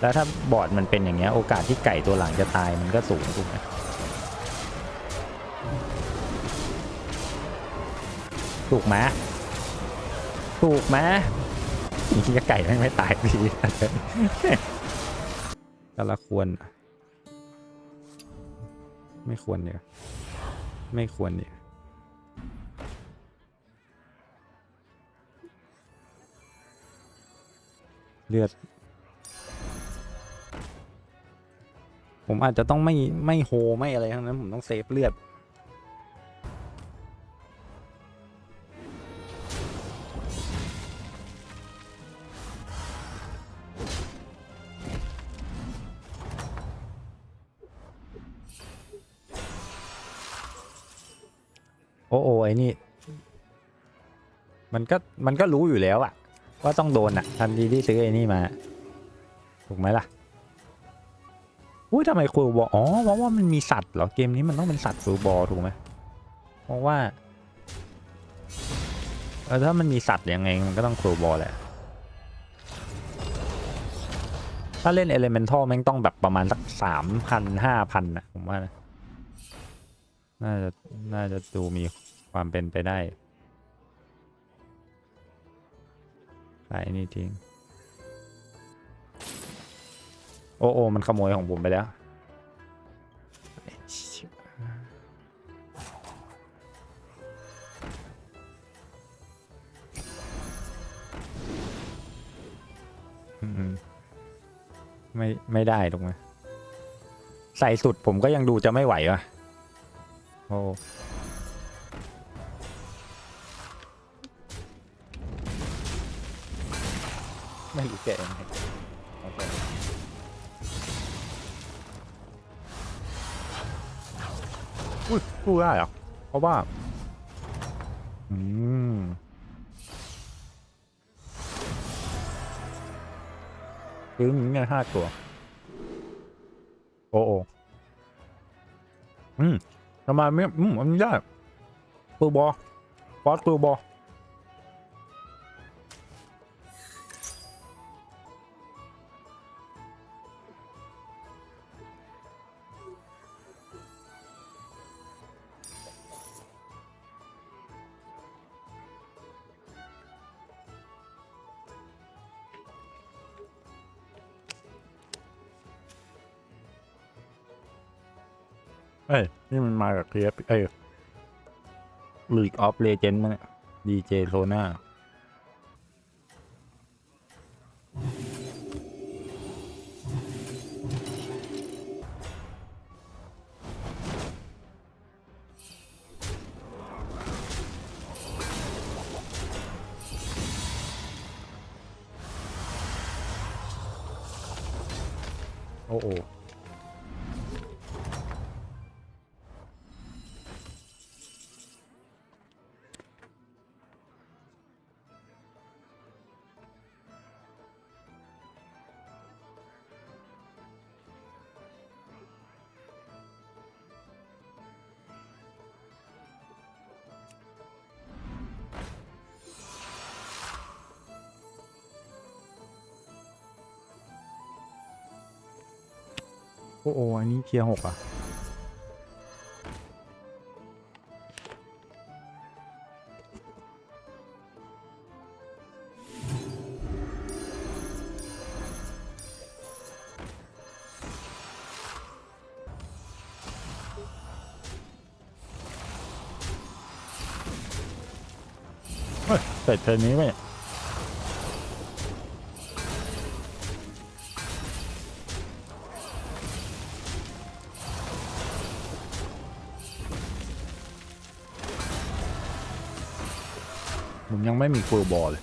แล้วถ้าบอร์ดมันเป็นอย่างเงี้ยโอกาสที่ไก่ตัวหลังจะตายมันก็สูงถูกไหมถูกไหมถูกไหมอีกไก่แม่ไม่ตายพี่แต่ละควร ไม่ควรเนี่ยไม่ควรเนี่ยเลือด ผมอาจจะต้องไม่ไม่โฮไม่อะไรทั้งนั้นผมต้องเซฟเลือดโอ้โอไอ้นี่ มันก็มันก็รู้อยู่แล้วอะว่าต้องโดนอะทันทีที่ซื้อไอ้นี่มา ถูกไหมล่ะ อุ้ยทำไมครูบอลอ๋อเพราะว่ามันมีสัตว์เหรอ เกมนี้มันต้องเป็นสัตว์ครูบอลถูกไหมเพราะว่าเออถ้ามันมีสัตว์ยังไงมันก็ต้องครูบอลแหละ ถ้าเล่นเอเลเมนทัลแม่งต้องแบบประมาณสักสามพันห้าพันนะผมว่านะน่าจะน่าจะดูมีความเป็นไปได้ขายนี่ทิ้ง โอ้โอ้มันขโมยของผมไปแล้ว ไม่ไม่ได้ถูกไหมใส่สุดผมก็ยังดูจะไม่ไหววะโอ้ไม่รู้แกยังไง อุ้ยสู้ได้เหรอเพราะว่า อืมซื้อมีเงินห้าตัว โอ้โออืมทำไมไม่ อืมอันนี้ได้ปือบอฟอสปือบอ เอ้ย นี่มันมากับเคลียร์เอ้ยลีกออฟเลเจนด์มันเนี่ย DJ Zona โโอ้โหอันนี้เทียร์หกอะเฮ้ยเสร็จเทอนี้ไหมเนี่ย ผมยังไม่มีฟูลบอลเลย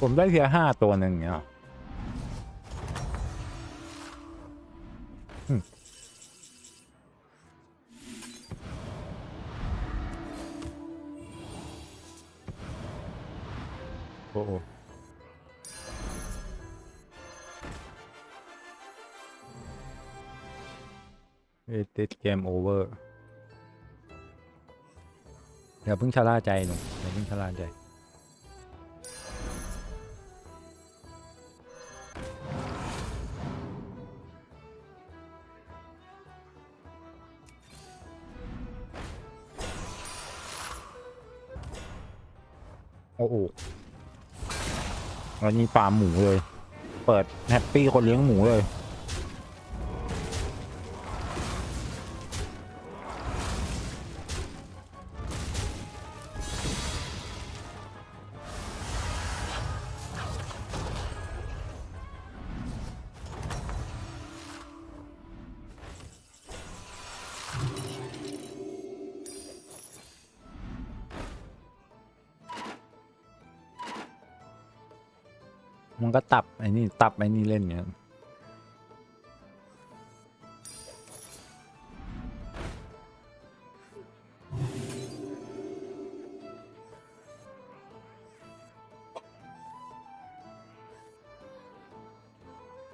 ผมได้เพียงห้าตัวหนึ่งเนี่ย It is game over อย่าเพิ่งชะล่าใจหนูอย่าเพิ่งชะล่าใจ โอ้โหวันนี้ฟาร์มหมูเลย เปิดแฮปปี้คนเลี้ยงหมูเลย อ้นี่ตับไอ้นี่เล่นเงี้ย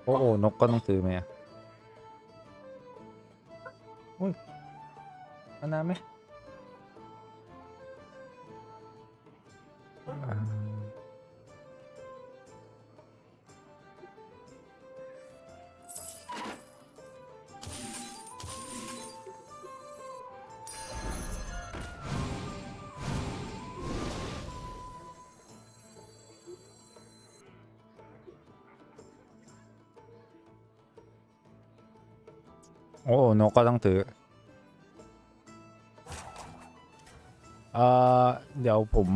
โอ้โอนกก็ต้องซื้อไหมอะอุ้ยเอันน้ำไหม ก็ต้องซื้อเอ่อเดี๋ยวผม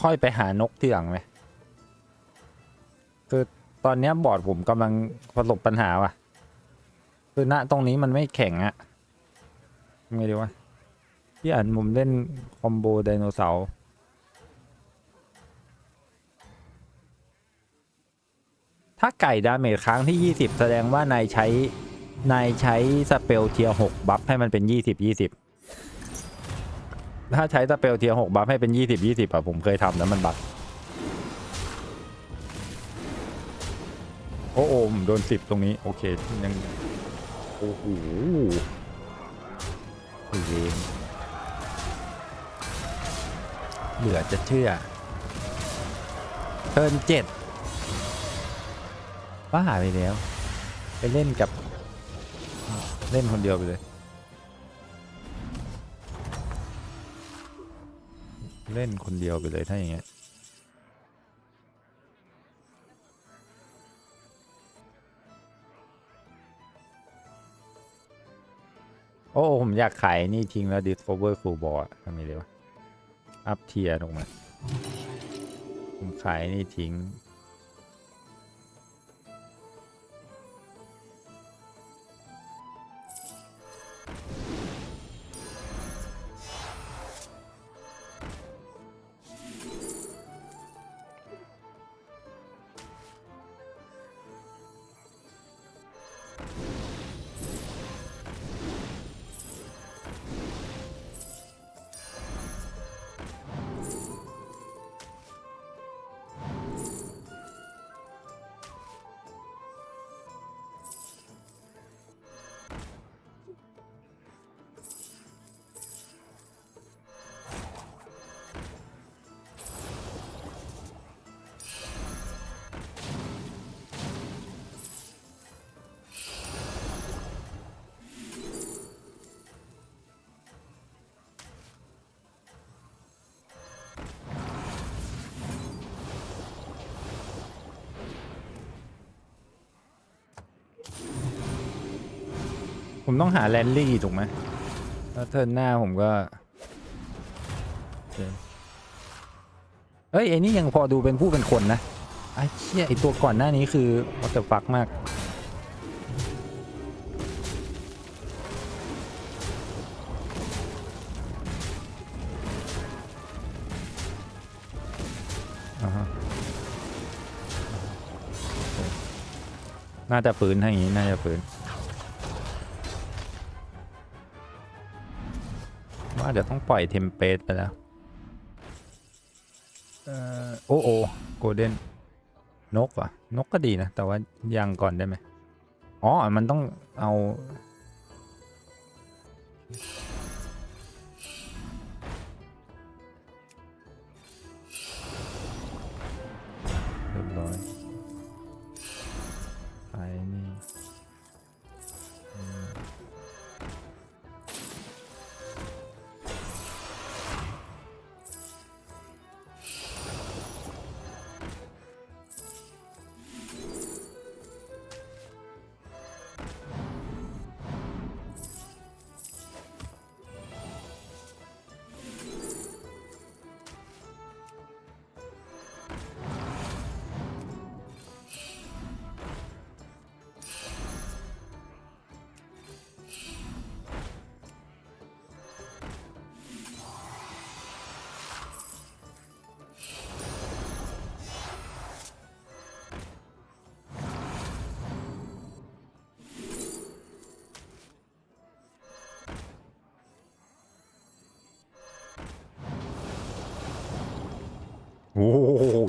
ค่อยไปหานกที่หลังไหมคือตอนนี้บอร์ดผมกำลังประสบปัญหาว่ะ คือณตรงนี้มันไม่แข็งอะทำไงดีวะที่อ่านมุมเล่นคอมโบไดโนเสาร์ถ้าไก่ดาเมจครั้งที่ 20 แสดงว่านายใช้ นายใช้สเปลเทียร์6บัฟให้มันเป็น20 20ถ้าใช้สเปลเทียร์6บัฟให้เป็น20 20อะผมเคยทำแล้วมันบัฟโอ้โอมโดน10ตรงนี้ โอเคยังโอ้โหโอ้ยเวนเหลือจะเชื่อเทิร์นเจ็ดบ้าไปแล้ว ไปเล่นกับ เล่นคนเดียวไปเลยเล่นคนเดียวไปเลยถ้าอย่างเงี้ยโอ้ ผมอยากขายนี่ทิ้งแล้ว Discover Full Ball อะทำไงดีวะ อัพเทียร์ลงมา ผมขายนี่ทิ้ง ต้องหาแลนลี่ถูกไหมแล้วเทิร์นหน้าผมก็เฮ้ยไอ้นี่ยังพอดูเป็นผู้เป็นคนนะไอ้เชี่ยไอตัวก่อนหน้านี้คือวัตเตอร์ฟักมากน่าจะฝืนถ้าอย่างนี้ น่าจะฝืน ว่าเดี๋ยวต้องปล่อยเทมเพลตไปแล้วเอ่อโอ้โอโกลเด้นนกเหรอะนกก็ดีนะ แต่ว่ายังก่อนได้ไหมอ๋อ มันต้องเอา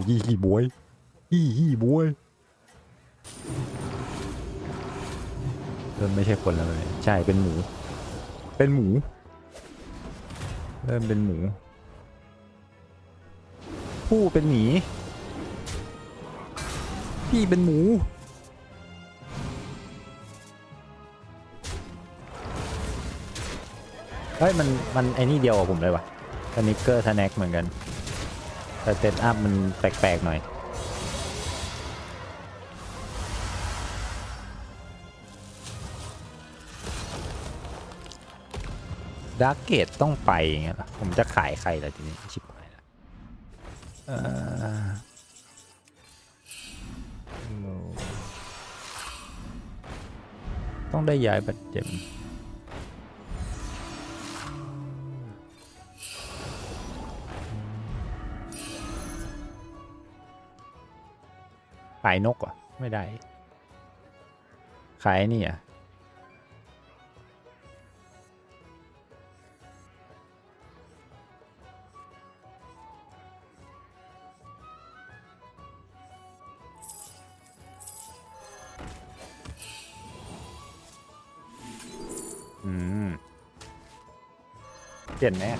ยี่ฮี่บวยยี่ฮี่บวยเริ่มไม่ใช่คนแล้วเลยใช่เป็นหมู เป็นหมู เริ่มเป็นหมู ผู้เป็นหมี พี่เป็นหมูเฮ้ยมันมันไอ้นี่เดียวกับผมเลยวะสนิกเกอร์สแน็คเหมือนกัน แต่เซตอัพมันแปลกๆหน่อย ดาร์กเกตต้องไปอย่างเงี้ยผมจะขายใครล่ะทีนี้ชิบหายละต้องได้ย้ายบัตรเจ็มายนกอะไม่ได้ ขายนี่อะอืมเปลี่ยนแน่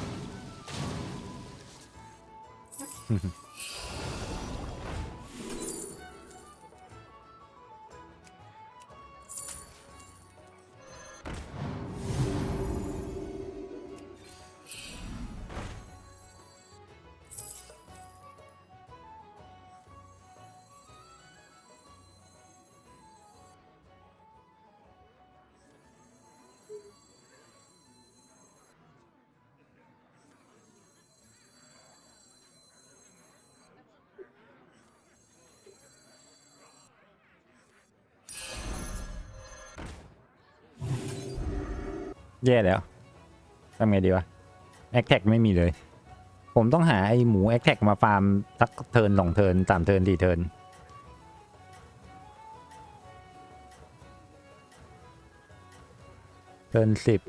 แย่แล้วทำไงดีวะแอคแท็กไม่มีเลย ผมต้องหาไอหมูแอคแท็กมาฟาร์มสักเทินสองเทินสามเทินสี่เทินเทินสิบ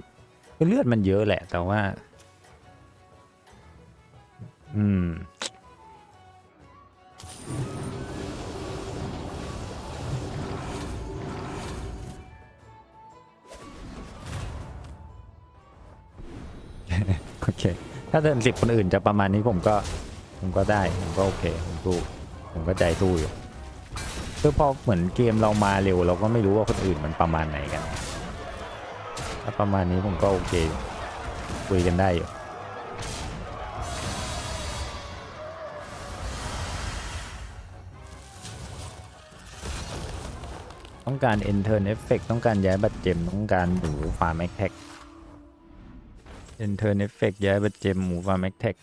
เลือดมันเยอะแหละ แต่ว่า อืม ถ้าเทินสิบคนอื่นจะประมาณนี้ผมก็ผมก็ได้ผมก็โอเคผมสู้ผมก็ใจสู้อยู่คือพอเหมือนเกมเรามาเร็ว เราก็ไม่รู้ว่าคนอื่นมันประมาณไหนกัน ถ้าประมาณนี้ผมก็โอเคคุยกันได้อยู่ต้องการ enter effect ต้องการย้ายบัตรเจมต้องการหมูฟาร์มแอคแท็ก enter effect ย้ายไปเจมหมูฟาร์มแอคแท็ก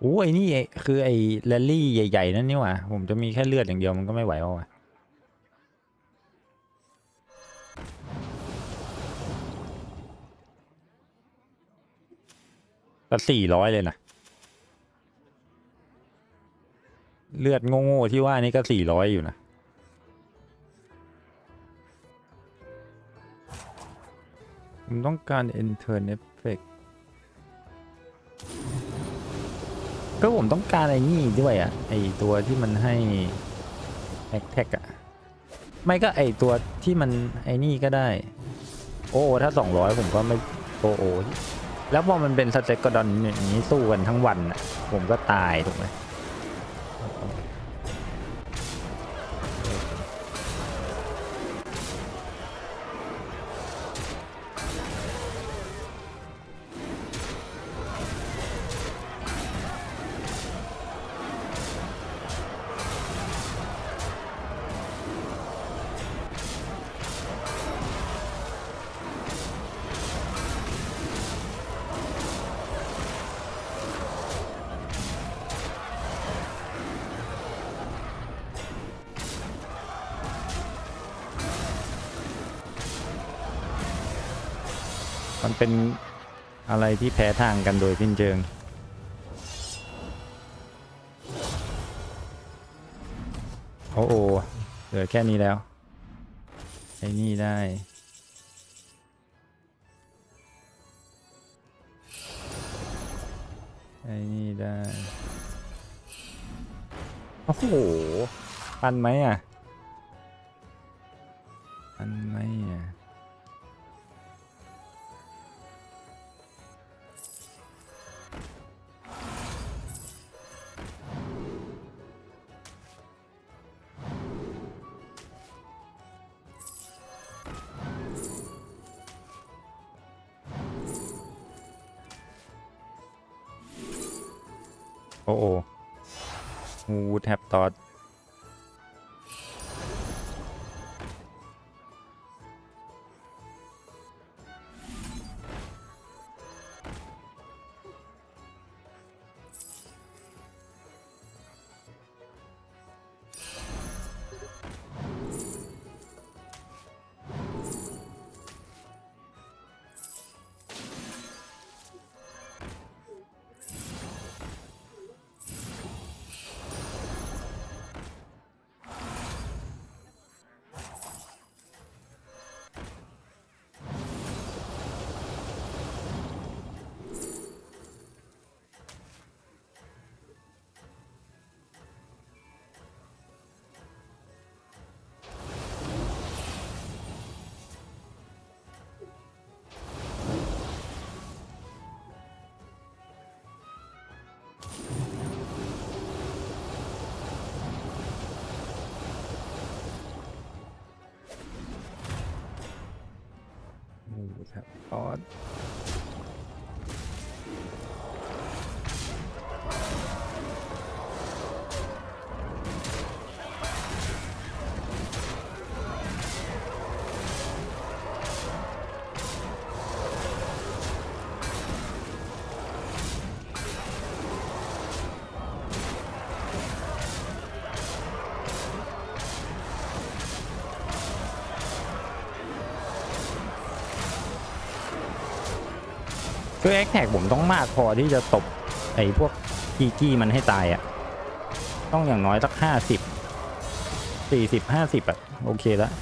โอ้ไอ้นี่คือไอ้แรลลี่ใหญ่ ๆ นั่นนี่หว่า ผมจะมีแค่เลือดอย่างเดียวมันก็ไม่ไหวแล้วว่ะก็สี่ร้อยเลยนะเลือดโง่ๆที่ว่านี่ก็สี่ร้อยอยู่นะผมต้องการ enter effect ก็ผมต้องการไอ้นี่ด้วยอะไอตัวที่มันให้แท็กแท็กอะไม่ก็ไอตัวที่มันไอ้นี่ก็ได้ โอ้ถ้าสองร้อยผมก็ไม่โอโอแล้วพอมันเป็นสเต็กกระดอนอย่างนี้สู้กันทั้งวันอะผมก็ตายถูกไหม มันเป็นอะไรที่แพ้ทางกันโดยสิ้นเชิง โอ้โอเหลือแค่นี้แล้วไอ้นี่ได้ไอ้นี่ได้ โอ้โห ปันไหมอะ ปันไหมอะ โอ้โอ้ฮูดแฮปตอด แคือแอคแท็กผมต้องมากพอที่จะตบไอ้พวกกีกี้มันให้ตายอะ่ะ ต้องอย่างน้อยสักห้าสิบสี่สิบห้าสิบอะ โอเคแล้ว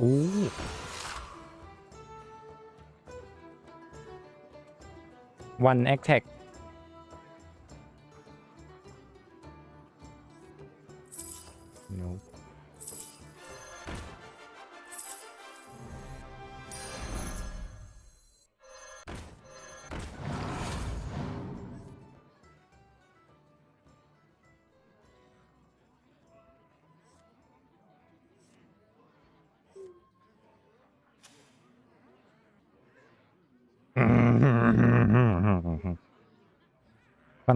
อู้วันแอคแท็ก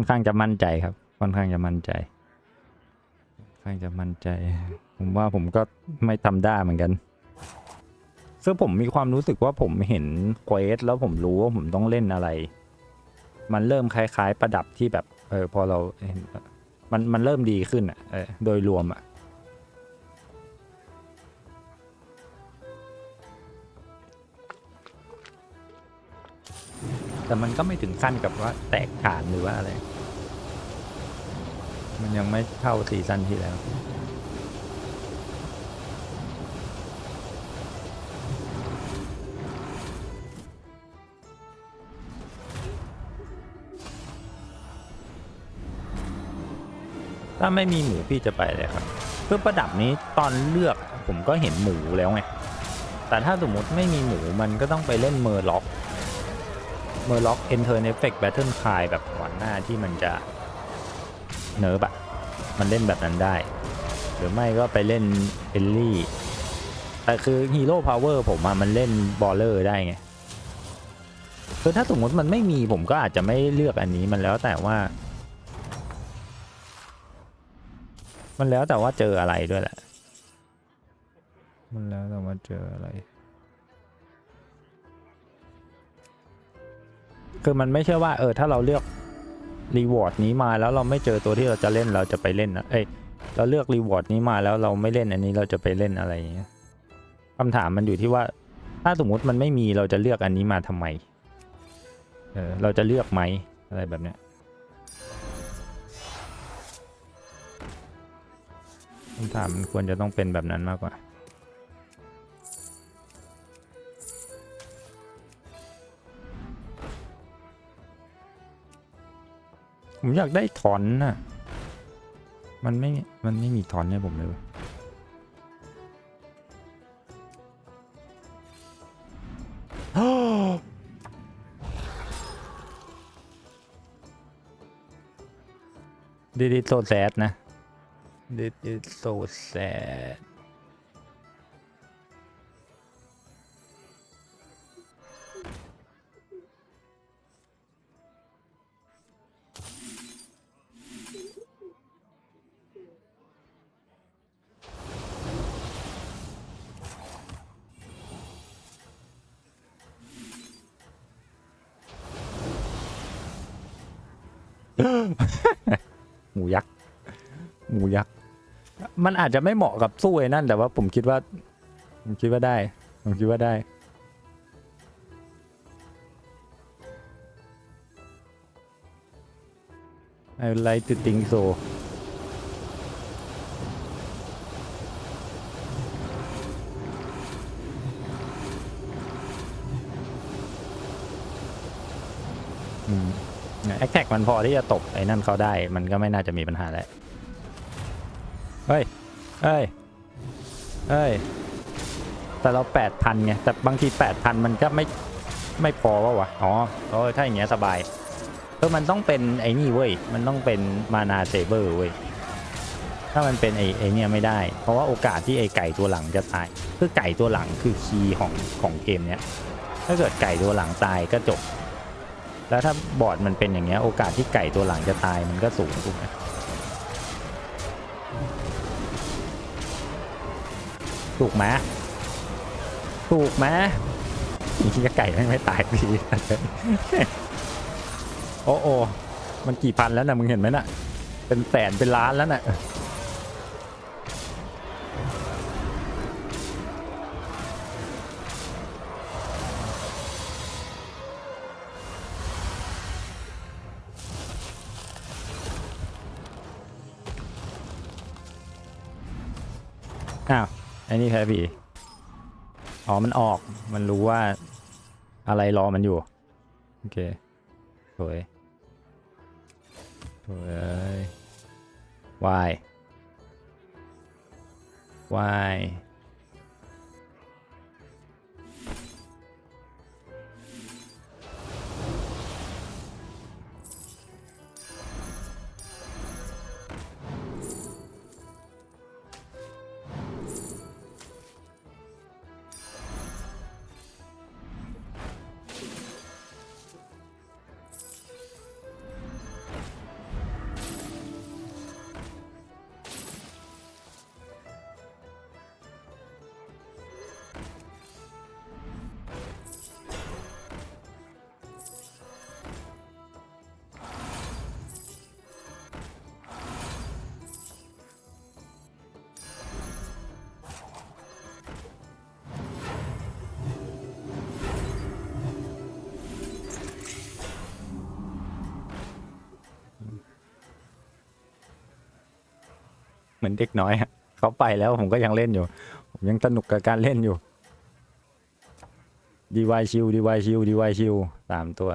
อนข้างจะมั่นใจครับ ค่อนข้างจะมั่นใจค่อนข้างจะมั่นใจ ผมว่าผมก็ไม่ทำได้เหมือนกัน ซึ่งผมมีความรู้สึกว่าผมเห็นเควสแล้วผมรู้ว่าผมต้องเล่นอะไร มันเริ่มคล้าย ๆ ประดับที่แบบ เออพอเราเห็นมันมันเริ่มดีขึ้นอะเออโดยรวมอะ แต่มันก็ไม่ถึงขั้นกับว่าแตกฐานหรือว่าอะไร มันยังไม่เท่าซีซั่นที่แล้ว ถ้าไม่มีหมูพี่จะไปเลยครับ เพื่อประดับนี้ตอนเลือกผมก็เห็นหมูแล้วไง แต่ถ้าสมมติไม่มีหมูมันก็ต้องไปเล่นเมอร์ล็อก เมอร์ล็อกเอนเทอร์เนฟเฟกแบทเทิลคายแบบก่อนหน้าที่มันจะเนิร์บอะมันเล่นแบบนั้นได้ หรือไม่ก็ไปเล่นเอลลี่ แต่คือฮีโร่พาวเวอร์ผมอะมันเล่นบอลเลอร์ได้ไงคือถ้าสมมติมันไม่มีผมก็อาจจะไม่เลือกอันนี้มันแล้วแต่ว่า มันแล้วแต่ว่าเจออะไรด้วยแหละ มันแล้วแต่ว่าเจออะไร คือมันไม่ใช่ว่าเออถ้าเราเลือกรีวอร์ดนี้มาแล้วเราไม่เจอตัวที่เราจะเล่นเราจะไปเล่นนะเอ้ยเราเลือกรีวอร์ดนี้มาแล้วเราไม่เล่นอันนี้เราจะไปเล่นอะไรอย่างเงี้ยคำถามมันอยู่ที่ว่า ถ้าสมมติมันไม่มีเราจะเลือกอันนี้มาทำไมเออเราจะเลือกไหมอะไรแบบเนี้ยคำถามมันควรจะต้องเป็นแบบนั้นมากกว่า ผมอยากได้ถอนน่ะ มันไม่ มันไม่มีถอนให้ผมเลยว้ดิดิโซแซดนะ This is so sad หมูยักษ์หมูยักษ์มันอาจจะไม่เหมาะกับสู้ไอ้นั่นแต่ว่าผมคิดว่า ผมคิดว่าได้ ผมคิดว่าได้ I like to think so อืมแอคแท็ก มันพอที่จะตบไอ้นั่นเขาได้ มันก็ไม่น่าจะมีปัญหาแล้วเฮ้ยเฮ้ยเฮ้ย แต่เราแปดพันไง แต่บางทีแปดพันมันก็ไม่ไม่พอวะวะ อ๋อเออถ้าอย่างเงี้ยสบายเออมันต้องเป็นไอ้นี่เว้ย มันต้องเป็นมานาเซเบอร์เว้ย ถ้ามันเป็นไอ้ไอ้เนี่ยไม่ได้ เพราะว่าโอกาสที่ไอ้ไก่ตัวหลังจะตาย คือไก่ตัวหลังคือคีย์ของของเกมเนี้ย ถ้าเกิดไก่ตัวหลังตายก็จบ แล้วถ้าบอร์ดมันเป็นอย่างเงี้ยโอกาสที่ไก่ตัวหลังจะตายมันก็สูงถูกไหมถูกไหมถูกไหมอีกไก่ไม่ไม่ตายดีโอ้โอมันกี่พันแล้วนะมึงเห็นไหมน่ะ เป็นแสนเป็นล้านแล้วน่ะ อ้นี่แพ้ผีอ๋อมันออกมันรู้ว่าอะไรรอมันอยู่ โอเคสวยสวยเอ้ยวายวาย เหมือนเด็กน้อยเขาไปแล้วผมก็ยังเล่นอยู่ ผมยังสนุกกับการเล่นอยู่ดีวายชิวดีวายชิวดีวายชิวสามตัว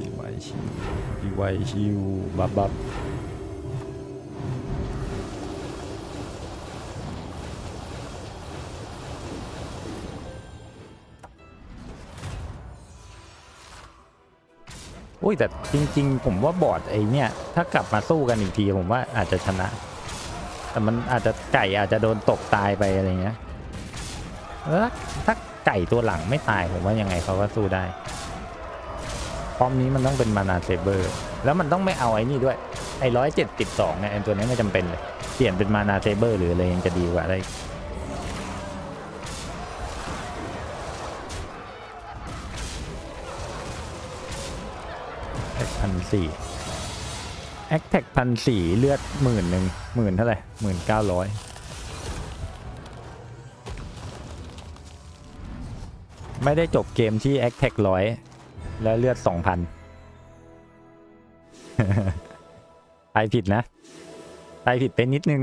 ดีวายชิวดีวายชิวบับบับ อ้ยแต่จริง ๆ ผมว่าบอร์ดไอเนี่ยถ้ากลับมาสู้กันอีกทีผมว่าอาจจะชนะ แต่มันอาจจะไก่อาจจะโดนตกตายไปอะไรเงี้ยแล้วถ้าไก่ตัวหลังไม่ตายผมว่ายังไงเขาก็สู้ได้พร้อมนี้มันต้องเป็นมานาเซเบอร์ แล้วมันต้องไม่เอาไอ้นี่ด้วย ไอ้ร้อยเจ็ดสิบสองเนี่ยตัวนี้ไม่จำเป็นเลย เปลี่ยนเป็นมานาเซเบอร์หรืออะไรยังจะดีกว่าได้ สี่แอคแท็กพันสี่เลือดหมื่นหนึ่งหมื่นเท่าไหร่หมื่นเก้าร้อยไม่ได้จบเกมที่แอคแท็กร้อยแล้วเลือดสองพันทายผิดนะทายผิดไปนิดนึง